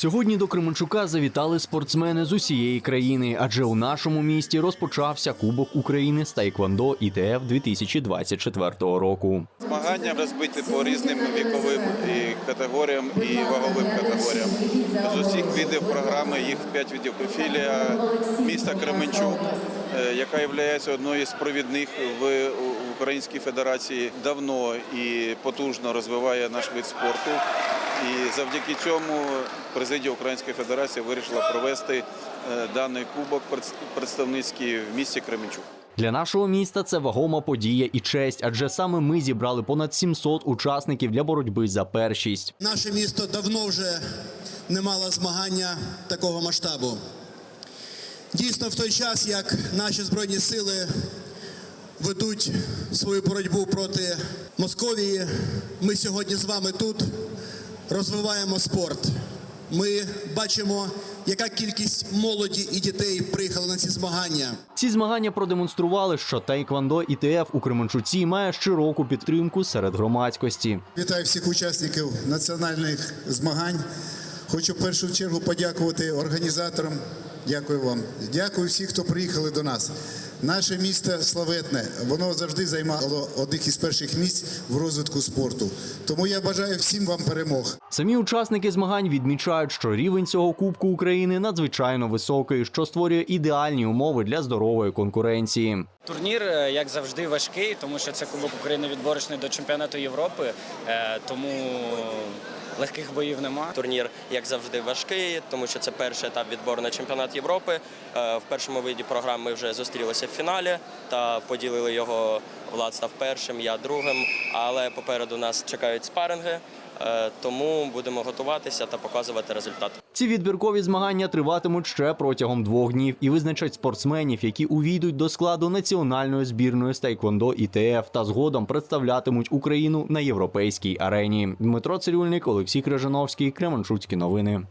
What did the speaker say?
Сьогодні до Кременчука завітали спортсмени з усієї країни, адже у нашому місті розпочався Кубок України з Тайквондо ІТФ 2024 року. Змагання розбиті по різним віковим і категоріям і ваговим категоріям. З усіх видів програми їх п'ять видів. Філія міста Кременчук, яка є одною з провідних в Українській Федерації, давно і потужно розвиває наш вид спорту. І завдяки цьому президія Української Федерації вирішила провести е, даний кубок предс- представницький в місті Кременчук. Для нашого міста це вагома подія і честь, адже саме ми зібрали понад 700 учасників для боротьби за першість. Наше місто давно вже не мало змагання такого масштабу. Дійсно, в той час, як наші збройні сили ведуть свою боротьбу проти Московії, ми сьогодні з вами тут розвиваємо спорт. Ми бачимо, яка кількість молоді і дітей приїхала на ці змагання. Ці змагання продемонстрували, що Тайквондо ІТФ у Кременчуці має широку підтримку серед громадськості. Вітаю всіх учасників національних змагань. Хочу в першу чергу подякувати організаторам. Дякую вам. Дякую всім, хто приїхали до нас. Наше місто славетне, воно завжди займало одних із перших місць в розвитку спорту. Тому я бажаю всім вам перемог. Самі учасники змагань відмічають, що рівень цього Кубку України надзвичайно високий, що створює ідеальні умови для здорової конкуренції. Турнір, е, як завжди, важкий, тому що це Кубок України відборочний до чемпіонату Європи, е, тому легких боїв нема. Турнір, як завжди, важкий, тому що це перший етап відбору на чемпіонат Європи. Е, В першому виді програми ми вже зустрілися в фіналі та поділили його. Влад став першим, я другим. Але попереду нас чекають спаринги, е, тому будемо готуватися та показувати результат. Ці відбіркові змагання триватимуть ще протягом двох днів і визначать спортсменів, які увійдуть до складу національної збірної з Тайквондо ІТФ та згодом представлятимуть Україну на європейській арені. Дмитро Цирюльник, Олексій Крижановський, Кременчуцькі новини.